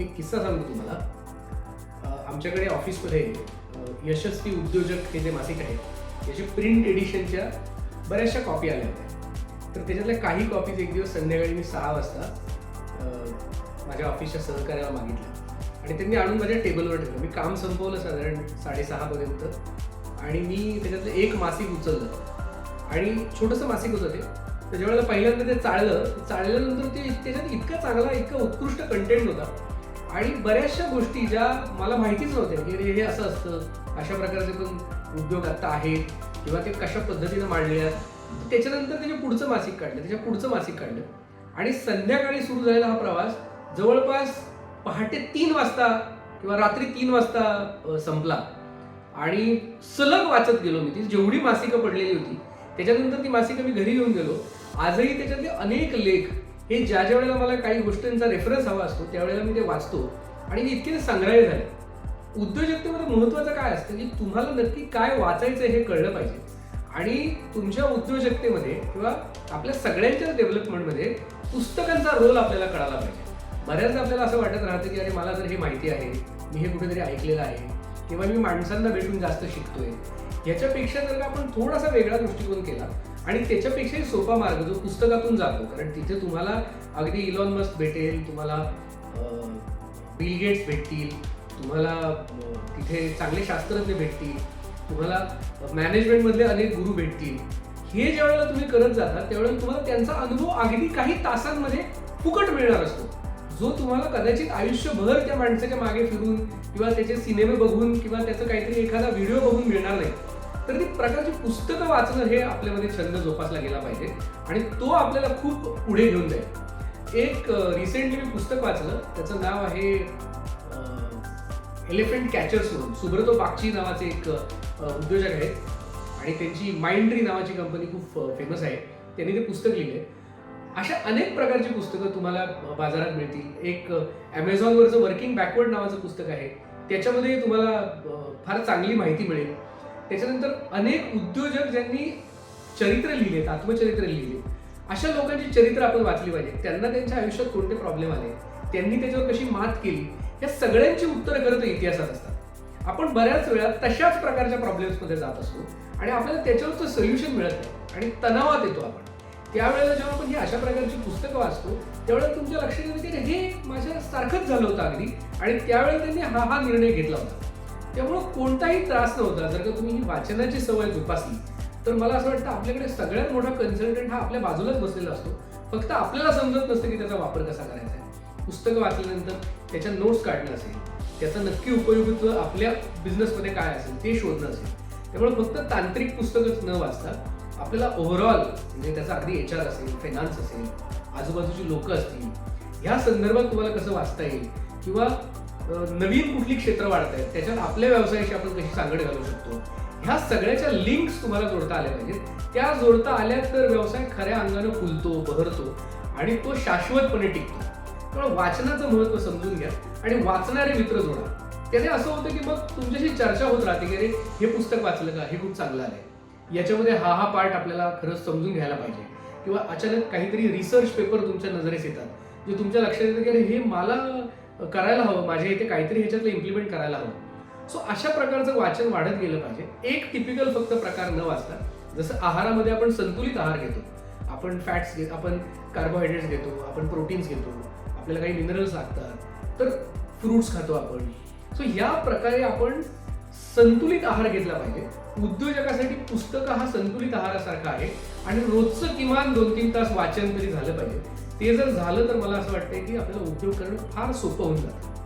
एक किस्सा सांगतो तुम्हाला. आमच्याकडे ऑफिसमध्ये यशस्वी उद्योजक हे जे मासिक आहे याची प्रिंट एडिशनच्या बऱ्याचशा कॉपी आल्या होत्या. तर त्याच्यातल्या काही कॉपीज एक दिवस संध्याकाळी मी सहा वाजता माझ्या ऑफिसच्या सहकार्याला मागितल्या. आणि त्यांनी आणून माझ्या टेबलवर ठेवलं. मी काम संपवलं साधारण साडेसहापर्यंत आणि मी त्याच्यातलं एक मासिक उचललं. आणि छोटंसं मासिक होतं ते. तर ज्यावेळेला पहिल्यांदा ते चाळलं चाळल्यानंतर ते त्याच्यात इतका चांगला इतका उत्कृष्ट कंटेंट होता. आणि बऱ्याचशा गोष्टी ज्या मला माहितीच नव्हत्या की अरे हे असं असतं अशा प्रकारचे पण उद्योग आता आहेत किंवा ते कशा पद्धतीनं मांडले आहेत. त्याच्यानंतर त्याच्या पुढचं मासिक काढलं त्याच्या पुढचं मासिक काढलं. आणि संध्याकाळी सुरू झालेला हा प्रवास जवळपास पहाटे तीन वाजता किंवा रात्री तीन वाजता संपला. आणि सलग वाचत गेलो मी ती जेवढी मासिकं पडलेली होती त्याच्यानंतर ती मासिकं मी घरी घेऊन गेलो. आजही त्याच्यातले अनेक लेख हे ज्या ज्या वेळेला मला काही गोष्टींचा रेफरन्स हवा असतो त्यावेळेला मी ते वाचतो. आणि मी इतके संग्रही झाले. उद्योजकतेमध्ये महत्वाचं काय असतं की तुम्हाला नक्की काय वाचायचं हे कळलं पाहिजे. आणि तुमच्या उद्योजकतेमध्ये किंवा आपल्या सगळ्यांच्या डेव्हलपमेंटमध्ये पुस्तकांचा रोल आपल्याला कळाला पाहिजे. बऱ्याचदा आपल्याला असं वाटत राहतं की अरे मला जर हे माहिती आहे मी हे कुठेतरी ऐकलेलं आहे किंवा मी माणसांना भेटून जास्त शिकतोय. याच्यापेक्षा जर का आपण थोडासा वेगळा दृष्टिकोन केला आणि त्याच्यापेक्षाही सोपा मार्ग जो पुस्तकातून जातो कारण तिथे तुम्हाला अगदी इलॉन मस्क भेटेल तुम्हाला बिल गेट्स भेटतील तुम्हाला तिथे चांगले शास्त्रज्ञ भेटतील तुम्हाला मॅनेजमेंटमधले अनेक गुरु भेटतील. हे ज्या वेळेला तुम्ही करत जाता त्यावेळेला तुम्हाला त्यांचा अनुभव अगदी काही तासांमध्ये फुकट मिळणार असतो. जो तुम्हाला कदाचित आयुष्यभर त्या माणसाच्या मागे फिरून किंवा त्याचे सिनेमे बघून किंवा त्याचं काहीतरी एखादा व्हिडिओ बघून मिळणार नाही. तर ती प्रकारची पुस्तकं वाचणं हे आपल्यामध्ये छंद जोपासला गेला पाहिजे. आणि तो आपल्याला खूप पुढे घेऊन जाईल. एक रिसेंटली मी पुस्तक वाचलं. त्याचं नाव आहे एलिफंट कॅचर्स म्हणून सुब्रतो बागची नावाचे एक उद्योजक आहेत. आणि त्यांची माइंड्री नावाची कंपनी खूप फेमस आहे. त्यांनी ते पुस्तक लिहिले. अशा अनेक प्रकारची पुस्तकं तुम्हाला बाजारात मिळतील. एक ॲमेझॉनवरचं वर्किंग बॅकवर्ड नावाचं पुस्तक आहे. त्याच्यामध्ये तुम्हाला फार चांगली माहिती मिळेल. त्याच्यानंतर अनेक उद्योजक ज्यांनी चरित्र लिहिलेत आत्मचरित्र लिहिले अशा लोकांची चरित्र आपण वाचली पाहिजे. त्यांना त्यांच्या आयुष्यात कोणते प्रॉब्लेम आले? त्यांनी त्याच्यावर कशी मात केली? या सगळ्यांची उत्तरं खरं तर इतिहासात असतात. आपण बऱ्याच वेळा तशाच प्रकारच्या प्रॉब्लेम्समध्ये जात असतो आणि आपल्याला त्याच्यावरचं सोल्युशन मिळत नाही आणि तणावात येतो आपण. त्यावेळेला जेव्हा आपण ही अशा प्रकारची पुस्तकं वाचतो त्यावेळेला तुमच्या लक्षात येतं की हे माझ्या सारखंच झालं होतं अगदी आणि त्यावेळेला त्यांनी हा हा निर्णय घेतला होता. त्यामुळं कोणताही त्रास नव्हता. जर का तुम्ही ही वाचनाची सवय जोपासली तर मला असं वाटतं आपल्याकडे सगळ्यात मोठा कन्सल्टंट हा आपल्या बाजूलाच बसलेला असतो. फक्त आपल्याला समजत नसतं की त्याचा वापर कसा करायचा आहे. पुस्तकं वाचल्यानंतर त्याच्या नोट्स काढणं असेल त्याचं नक्की उपयोगित्व आपल्या बिझनेसमध्ये काय असेल ते शोधणं असेल. त्यामुळे फक्त तांत्रिक पुस्तकच न वाचता आपल्याला ओव्हरऑल म्हणजे त्याचा अगदी एच आर असेल फायनान्स असेल आजूबाजूची लोक असतील ह्या संदर्भात तुम्हाला कसं वाचता येईल? किंवा नवीन कुठली क्षेत्र वाढत आहेत त्याच्यात आपल्या व्यवसायाशी आपण कशी सांगड घालू शकतो? ह्या सगळ्याच्या लिंक्स तुम्हाला जोडता आल्या पाहिजेत. त्या जोडता आल्या तर व्यवसाय खऱ्या अंगानं फुलतो बहरतो आणि तो शाश्वतपणे टिकतो. त्यामुळे वाचनाचं महत्त्व समजून घ्या आणि वाचणारे मित्र जोडा. त्याने असं होतं की मग तुमच्याशी चर्चा होत राहते की अरे हे पुस्तक वाचलं का? हे खूप चांगलं आलंय. याच्यामध्ये हा हा पार्ट आपल्याला खरंच समजून घ्यायला पाहिजे. किंवा अचानक काहीतरी रिसर्च पेपर तुमच्या नजरेस येतात. जे तुमच्या लक्षात येतं की अरे हे मला करायला हवं. माझ्या इथे काहीतरी ह्याच्यातलं इम्प्लिमेंट करायला हवं. सो अशा प्रकारचं वाचन वाढत गेलं पाहिजे. एक टिपिकल फक्त प्रकार न वाचता जसं आहारामध्ये आपण संतुलित आहार घेतो. आपण फॅट्स घेतो आपण कार्बोहायड्रेट्स घेतो आपण प्रोटीन्स घेतो. आपल्याला काही मिनरल्स लागतात. तर फ्रुट्स खातो आपण. सो या प्रकारे आपण संतुलित आहार घेतला पाहिजे. उद्योजकासाठी पुस्तक हा संतुलित आहारासारखा आहे. आणि रोजचं किमान दोन तीन तास वाचन तरी झालं पाहिजे. ते जर झालं तर मला असं वाटतंय की आपल्याला उद्योग करणं फार सोपं होऊन जातं.